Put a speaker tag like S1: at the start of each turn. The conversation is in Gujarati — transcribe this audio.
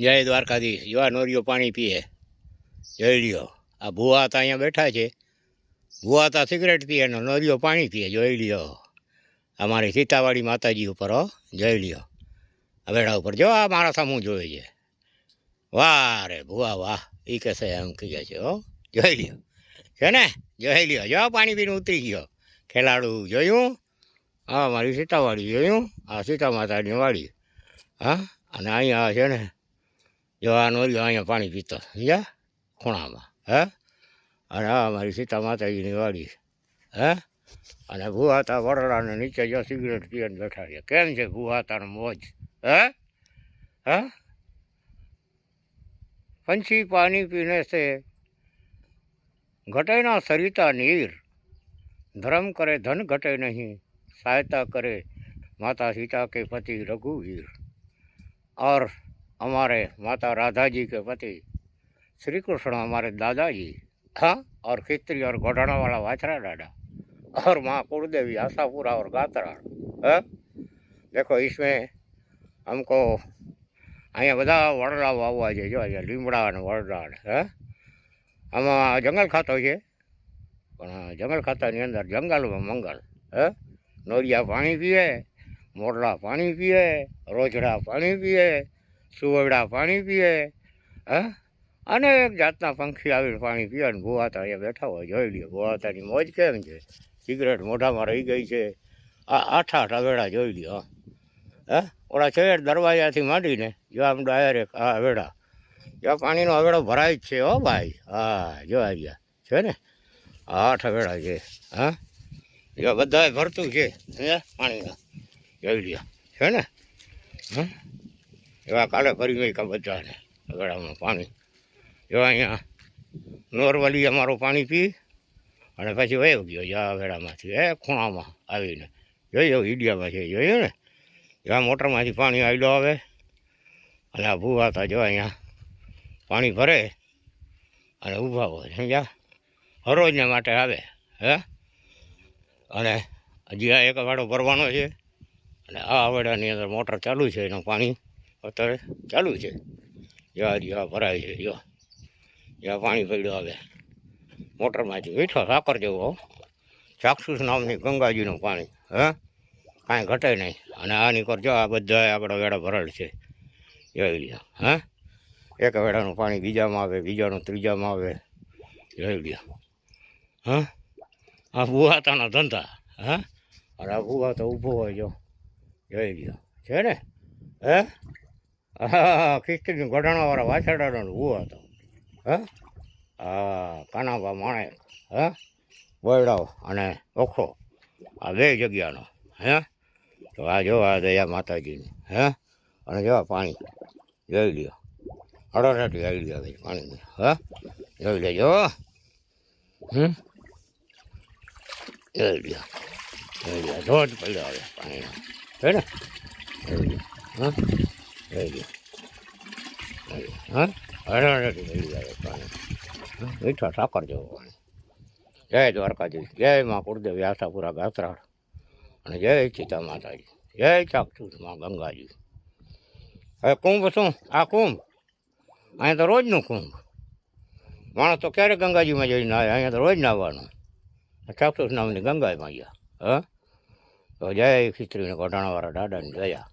S1: જય દ્વારકાધીશ, યુવા નોરીઓ પાણી પીએ. જોઈ લ્યો, આ ભુવા હતા અહીંયા બેઠા છે. ભુવા હતા સિગરેટ પીએ ને નોરીઓ પાણી પીએ, જોઈ લ્યો. અમારી સીતાવાડી માતાજી ઉપર, હો, જોઈ લ્યો. આ વેડા ઉપર, જો, આ મારા સામું જોવે છે. વાહ રે, ભુવા, વાહ. એ કહેશે એમ કહે છે, હો. જોઈ લ્યો. છે ને? જોઈ લ્યો. જો, પાણી પીને ઉતરી ગયો. ખેલાડુ જોયું? હા, મારી સીતાવાડી જોયું. આ સીતા માતાની વાડી. હા, અને અહીંયા છે ને જવાનો જો અહીંયા પાણી પીતો. સમજ્યા ખૂણામાં. હે? અને આ અમારી સીતા માતાજીની વાડી હે? અને ભૂવાતા વરડાને નીચે જો સિગરેટ પીને બેઠા છે. કેમ છે ભૂવાતાનો મોજ? હે? હે? પંછી પાણી પીને છે. ઘટેના સરિતા નીર. ધર્મ કરે, ધન ઘટે નહીં. સહાયતા કરે. માતા સીતા કે પતિ રઘુવીર. ઓર हमारे माता राधा जी के पति श्री कृष्ण हमारे दादाजी हाँ और खित्री और घोटाना वाला वाछरा डाडा और माँ कुलदेवी आशापुरा और गातरा है देखो इसमें हमको અહીંયા બધા વડલાઓ આવવા છે જો અહીંયા લીમડા અને વડલા ને હે આમાં જંગલ ખાતો છે પણ જંગલ ખાતાની અંદર જંગલમાં મંગલ હે નોરિયા પાણી પીએ મોરલા પાણી પીએ રોજડા પાણી પીએ સુવડા પાણી પીએ. હા? અનેક જાતના પંખી આવીને પાણી પીએ અને ભૂવાતા અહીંયા બેઠા હોય, જોઈ લે ભૂવાતાની મોજ કેમ છે? સિગરેટ મોઢામાં રહી ગઈ છે. આ આઠ આઠ અવેડા જોઈ લ્યો, હે. ઓલા છે દરવાજાથી માંડીને જો આમ ડાયરેક્ટ આ અવેડા. જો પાણીનો અવેડો ભરાય જ છે, હો ભાઈ. હા, જો આવ્યા છે ને? આઠ અવેડા છે, હા. જો બધાય ભરતું છે, હે, પાણીના. જોઈ લ્યો. છે ને? હં? એવા કાલે કરી કા બધાને ગળામાં પાણી. એવા અહીંયા નોર્મલી અમારું પાણી પી અને પછી વયો ગયો જો વેળામાંથી એ ખૂણામાં આવીને. જોયો ઈડિયામાં છે, જોયું ને? એવા મોટરમાંથી પાણી આવેલું આવે, અને આ ભૂવા હતા જો અહીંયા પાણી ભરે અને ઊભા હોય, સમજ્યા? હરોજને માટે આવે, હે? અને હજી આ એક વાડો ભરવાનો છે, અને આ આવેડાની અંદર મોટર ચાલુ છે, એનું પાણી અત્યારે ચાલુ છે. જ્યાં જ્યાં આ ભરાય છે જો જ્યાં પાણી પડ્યું આવે મોટરમાંથી મીઠો સાકર જેવો, હો. ચાક્ષુસ નામની ગંગાજીનું પાણી, હે? કાંઈ ઘટે નહીં. અને આની નીકળ જો આ બધા આપણા વેડા ભરેલ છે. જોઈ લ્યો, હા? એક વેડાનું પાણી બીજામાં આવે, બીજાનું ત્રીજામાં આવે. જોઈ લ્યો, હા? આ ભૂવાતાના ધંધા, હા? અને આ ભૂવાતો ઊભો હોય જો. જોઈ લ્યો, છે ને? હે? હા ખિસ્તીની ગઢાણાવાળા વાછરડાનો હતો. હા? હા કાનાબા માણે, હા? બોયડાઓ અને ઓખો. આ બે જગ્યાનો, હે? તો આ જો આ દયા માતાજીની, હે? અને જો પાણી, જોઈ લ્યો. અડોરાટી આવી ગયા ભાઈ, પાણીની, હા? જોઈ લેજો હમ? જોઈ લ્યો જોઈ લ્યો ધોધ પડ્યો આવે પાણીનો. હે ને? જોઈ લ્યો, હા? લ્યો. હા? અડોરાટી પડી આવે પાણી. મીઠા સાકર જેવું પાણી. જય દ્વારકાધીશ. જય મા કુળદેવી આશાપુરા ગાત્રાળ. અને જય સીતા માતાજી. જય ચાક્ષુષમાં ગંગાજી. હવે કુંભ શું? આ કુંભ? અહીંયા તો રોજનું કુંભ. માણસ તો ક્યારે ગંગાજીમાં જઈને આવે અહીંયા તો રોજ નાહવાનું. ચાક્ષુષ નામની ગંગામાં ગયા. હા? તો જય ખીચડીને ગોઢાણાવાળા દાદાની દયા